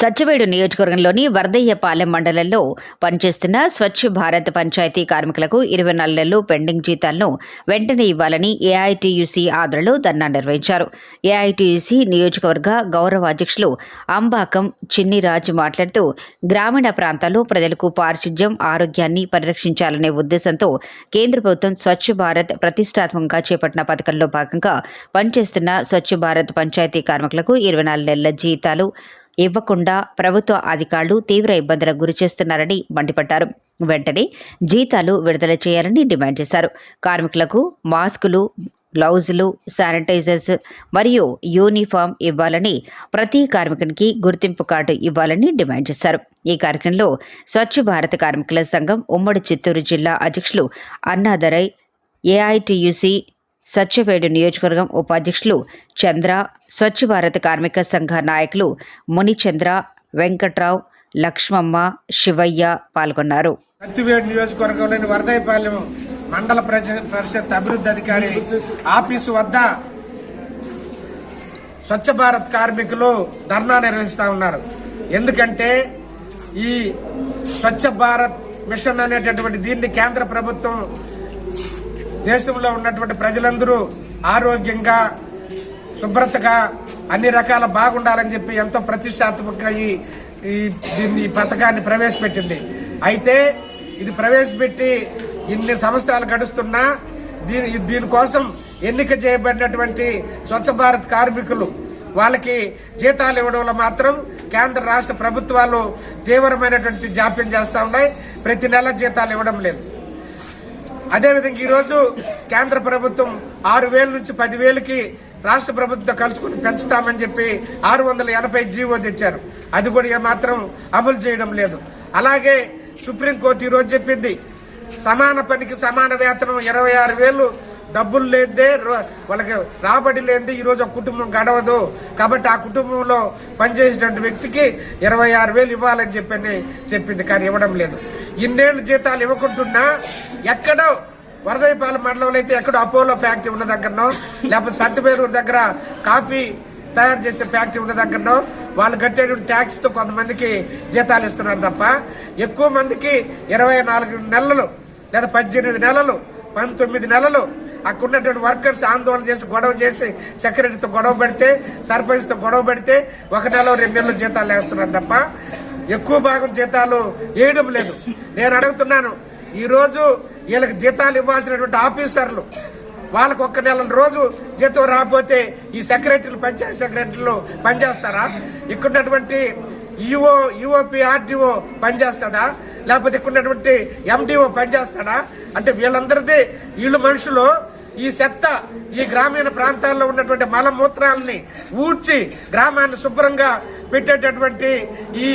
సజ్జవేడు నియోజకవర్గంలోని వరదయ్యపాలెం మండలంలో పనిచేస్తున్న స్వచ్ఛ భారత్ పంచాయతీ కార్మికులకు ఇరవై నాలుగు నెలలు పెండింగ్ జీతాలను వెంటనే ఇవ్వాలని ఏఐటీయూసీ ఆధ్వర్యంలో ధర్నా నిర్వహించారు. ఏఐటీయూసీ నియోజకవర్గ గౌరవ అధ్యక్షులు అంబాకం చిన్నిరాజ్ మాట్లాడుతూ గ్రామీణ ప్రాంతాల్లో ప్రజలకు పారిశుధ్యం ఆరోగ్యాన్ని పరిరక్షించాలనే ఉద్దేశంతో కేంద్ర ప్రభుత్వం స్వచ్ఛ భారత్ ప్రతిష్టాత్మకంగా చేపట్టిన పథకంలో భాగంగా పనిచేస్తున్న స్వచ్ఛ భారత్ పంచాయతీ కార్మికులకు ఇరవై నాలుగు నెలల జీతాలు ఇవ్వకుండా ప్రభుత్వ అధికారులు తీవ్ర ఇబ్బందులకు గురి చేస్తున్నారని మండిపడ్డారు. వెంటనే జీతాలు విడుదల చేయాలని డిమాండ్ చేశారు. కార్మికులకు మాస్కులు గ్లౌజులు శానిటైజర్స్ మరియు యూనిఫామ్ ఇవ్వాలని ప్రతి కార్మికునికి గుర్తింపు కార్డు ఇవ్వాలని డిమాండ్ చేశారు. ఈ కార్యక్రమంలో స్వచ్ఛ భారత్ కార్మికుల సంఘం ఉమ్మడి చిత్తూరు జిల్లా అధ్యక్షులు అన్నాదరై ఏఐటియుసి సత్యవేడు నియోజకవర్గం ఉపాధ్యక్షులు చంద్ర స్వచ్ఛ భారత్ కార్మిక సంఘ నాయకులు మునిచంద్ర వెంకట్రావు లక్ష్మమ్మ శివయ్య పాల్గొన్నారు. సత్యవేడు నియోజకవర్గంలోని వరదైపాలెం మండల ప్రజ- పరిషత్ అభివృద్ధి అధికారి ఆఫీసు వద్ద స్వచ్ఛ భారత్ కార్మికులు ధర్నా నిర్వహిస్తా ఉన్నారు. ఎందుకంటే ఈ స్వచ్ఛ భారత్ మిషన్ అనేటటువంటి దీన్ని కేంద్ర ప్రభుత్వం దేశంలో ఉన్నటువంటి ప్రజలందరూ ఆరోగ్యంగా శుభ్రతగా అన్ని రకాల బాగుండాలని చెప్పి ఎంతో ప్రతిష్టాత్మకంగా ఈ ఈ దీన్ని ఈ పథకాన్ని ప్రవేశపెట్టింది. అయితే ఇది ప్రవేశపెట్టి ఇన్ని సంవత్సరాలు గడుస్తున్నా దీని దీనికోసం ఎన్నిక చేయబడినటువంటి స్వచ్ఛ భారత్ కార్మికులు వాళ్ళకి జీతాలు ఇవ్వడంలో మాత్రం కేంద్ర రాష్ట్ర ప్రభుత్వాలు తీవ్రమైనటువంటి జాప్యం చేస్తూ ఉన్నాయి. ప్రతి నెల జీతాలు ఇవ్వడం లేదు. అదేవిధంగా ఈరోజు కేంద్ర ప్రభుత్వం ఆరు వేల నుంచి పదివేలకి రాష్ట్ర ప్రభుత్వం కలుసుకుని పెంచుతామని చెప్పి ఆరు వందల ఎనభై జీవో తెచ్చారు. అది కూడా ఏమాత్రం అమలు చేయడం లేదు. అలాగే సుప్రీంకోర్టు ఈరోజు చెప్పింది సమాన పనికి సమాన వేతనం ఇరవై ఆరు వేలు డబ్బులు లేదే రో- వాళ్ళకి రాబడి లేనిదే ఈరోజు ఒక కుటుంబం గడవదు. కాబట్టి ఆ కుటుంబంలో పనిచేసేటువంటి వ్యక్తికి ఇరవై ఆరు వేలు ఇవ్వాలని చెప్పని చెప్పింది. కానీ ఇవ్వడం లేదు. ఇన్నేళ్ళు జీతాలు ఇవ్వకుంటున్నా ఎక్కడో వరదైపాలెం మండలంలో అయితే ఎక్కడో అపోలో ఫ్యాక్టరీ ఉన్న దగ్గరనో లేకపోతే సత్యపేరూరు దగ్గర కాఫీ తయారు చేసే ఫ్యాక్టరీ ఉన్న దగ్గరనో వాళ్ళు కట్టేటువంటి ట్యాక్స్తో కొంతమందికి జీతాలు ఇస్తున్నారు తప్ప ఎక్కువ మందికి ఇరవై నాలుగు నెలలు లేదా పద్దెనిమిది నెలలు పంతొమ్మిది నెలలు అక్కడ ఉన్నటువంటి వర్కర్స్ ఆందోళన చేసి గొడవ చేసి సెక్రటరీతో గొడవ పెడితే సర్పంచ్తో గొడవ పెడితే ఒక నెల రెండు నెలలు జీతాలు వేస్తున్నారు తప్ప ఎక్కువ భాగం జీతాలు వేయడం లేదు. నేను అడుగుతున్నాను ఈరోజు వీళ్ళకి జీతాలు ఇవ్వాల్సినటువంటి ఆఫీసర్లు వాళ్ళకు ఒక్క నెల రోజు జీతం రాకపోతే ఈ సెక్రటరీలు పంచాయతీ సెక్రటరీలు పనిచేస్తారా? ఇక్కడ ఉన్నటువంటి ఈఓ ఈఓపి ఆర్డీఓ పనిచేస్తుందా? లేకపోతే ఇక్కడ ఉన్నటువంటి ఎండిఓ పనిచేస్తాడా? అంటే వీళ్ళందరిది వీళ్ళు మనుషులు ఈ చెత్త ఈ గ్రామీణ ప్రాంతాల్లో ఉన్నటువంటి మలమూత్రాలని ఊడ్చి గ్రామాన్ని శుభ్రంగా పెట్టేటటువంటి ఈ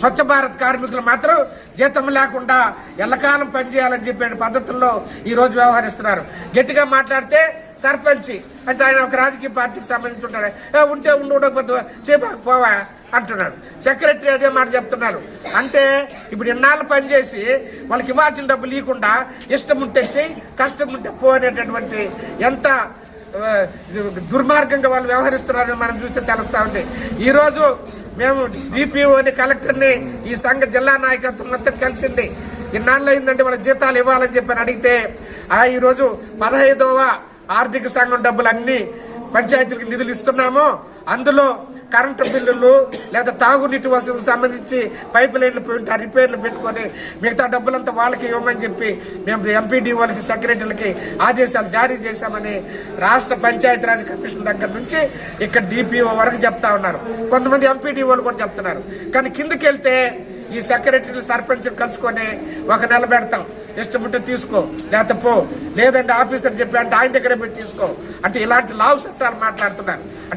స్వచ్ఛ భారత్ కార్మికులు మాత్రం జీతం లేకుండా ఎల్లకాలం పనిచేయాలని చెప్పే పద్ధతుల్లో ఈ రోజు వ్యవహరిస్తున్నారు. గట్టిగా మాట్లాడితే సర్పంచి అంటే ఆయన ఒక రాజకీయ పార్టీకి సంబంధించి ఉంటాడు. ఉంటే ఉండకపోతే చేపకపోవా అంటున్నాడు. సెక్రటరీ అదే మాట చెప్తున్నారు అంటే ఇప్పుడు ఇన్నాళ్ళు పనిచేసి వాళ్ళకి ఇవ్వాల్సిన డబ్బులు ఇవ్వకుండా ఇష్టం ఉంటే చెయ్యి కష్టం ఉంటే పో అనేటటువంటి ఎంత దుర్మార్గంగా వాళ్ళు వ్యవహరిస్తున్నారని మనం చూస్తే తెలుస్తా ఉంది. ఈరోజు మేము డిపిఓని కలెక్టర్ని ఈ సంఘ జిల్లా నాయకత్వం అంతా కలిసింది. ఇన్నాళ్ళు అయిందంటే వాళ్ళ జీతాలు ఇవ్వాలని చెప్పని అడిగితే ఆ ఈరోజు పదహైదవ ఆర్థిక సంఘం డబ్బులు అన్ని పంచాయతీలకు నిధులు ఇస్తున్నాము. అందులో కరెంటు బిల్లులు లేదా తాగునీటి వసతులకు సంబంధించి పైప్ లైన్లు ఆ రిపేర్లు పెట్టుకొని మిగతా డబ్బులంతా వాళ్ళకి ఇవ్వమని చెప్పి మేము ఎంపీడీఓలకి సెక్రటరీలకి ఆదేశాలు జారీ చేశామని రాష్ట్ర పంచాయతీరాజ్ కమిషన్ దగ్గర నుంచి ఇక్కడ డిపిఓ వరకు చెప్తా ఉన్నారు. కొంతమంది ఎంపీడీఓలు కూడా చెప్తున్నారు. కానీ కిందకి వెళ్తే ఈ సెక్రటరీలు సర్పంచ్ కలుసుకొని ఒక నెల పెడతాం. ఇష్టం ఉంటే తీసుకో లేకపోతే పో. లేదంటే ఆఫీసర్ చెప్పి అంటే ఆయన దగ్గరే పోయి తీసుకో. అంటే ఇలాంటి లావు చట్టాలు మాట్లాడుతున్నారు. అంటే